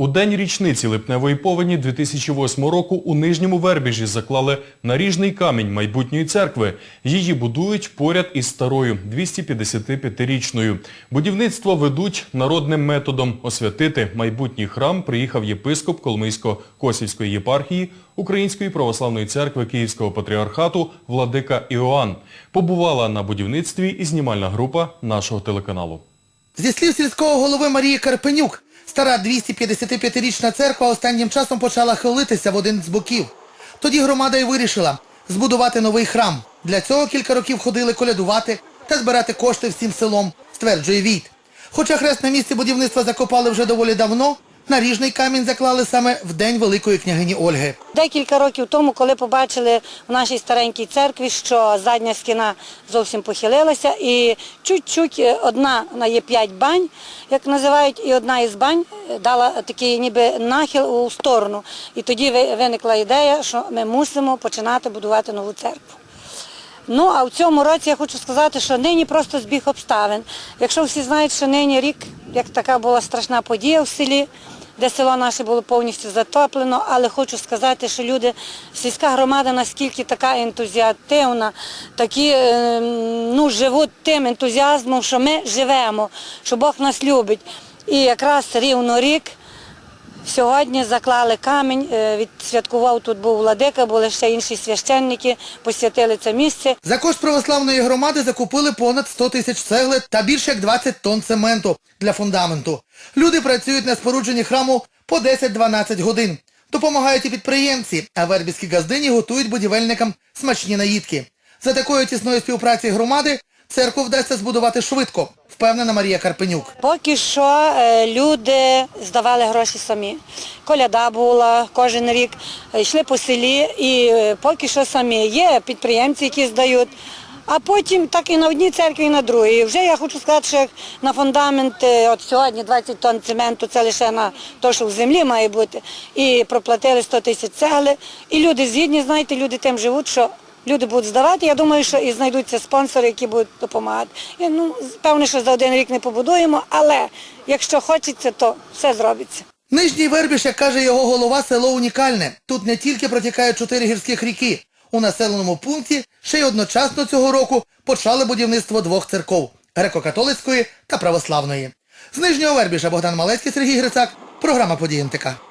У день річниці липневої повені 2008 року у Нижньому Вербіжі заклали наріжний камінь майбутньої церкви. Її будують поряд із старою, 255-річною. Будівництво ведуть народним методом. Освятити майбутній храм приїхав єпископ Коломийсько-Косівської єпархії Української православної церкви Київського патріархату Владика Іоанн. Побувала на будівництві і знімальна група нашого телеканалу. Зі слів сільського голови Марії Карпенюк, стара 255-річна церква останнім часом почала хилитися в один з боків. Тоді громада й вирішила збудувати новий храм. Для цього кілька років ходили колядувати та збирати кошти всім селом, стверджує Війт. Хоча хрест на місці будівництва закопали вже доволі давно, наріжний камінь заклали саме в день Великої княгині Ольги. Декілька років тому, коли побачили в нашій старенькій церкві, що задня стіна зовсім похилилася, і чуть-чуть е, одна вона є п'ять бань, як називають, і одна із бань е, дала такий ніби нахил у сторону. І тоді виникла ідея, що ми мусимо починати будувати нову церкву. Ну, а в цьому році я хочу сказати, що нині просто збіг обставин. Якщо всі знають, що нині рік, як така була страшна подія в селі, де село наше було повністю затоплено, але хочу сказати, що люди, сільська громада наскільки така ентузіативна, такі е, ну, живуть тим ентузіазмом, що ми живемо, що Бог нас любить. І якраз рівно рік Сьогодні заклали камінь, е, відсвяткував тут був владика, були ще інші священники, посвятили це місце. За кошт православної громади закупили понад 100 тисяч цегли та більше як 20 тонн цементу для фундаменту. Люди працюють на спорудженні храму по 10-12 годин. Допомагають і підприємці, а вербівські газдині готують будівельникам смачні наїдки. За такою тісною співпраці громади церкву вдасться збудувати швидко, впевнена Марія Карпенюк. Поки що е, люди здавали гроші самі. Коляда була кожен рік, йшли по селі і е, поки що самі. Є підприємці, які здають. А потім так і на одній церкві, і на другій. Вже я хочу сказати, що на фундамент, е, от сьогодні 20 тонн цементу, це лише на те, що в землі має бути. І проплатили 100 тисяч цегли. І люди згідні, знаєте, люди тим живуть, що Люди будуть здавати, я думаю, що і знайдуться спонсори, які будуть допомагати. І, ну, певне, що за один рік не побудуємо, але якщо хочеться, то все зробиться. Нижній Вербіж, як каже його голова, село унікальне. Тут не тільки протікають чотири гірських ріки. У населеному пункті ще й одночасно цього року почали будівництво двох церков греко-католицької та православної. З Нижнього Вербіжа Богдан Малецький, Сергій Грицак, програма «Події НТК».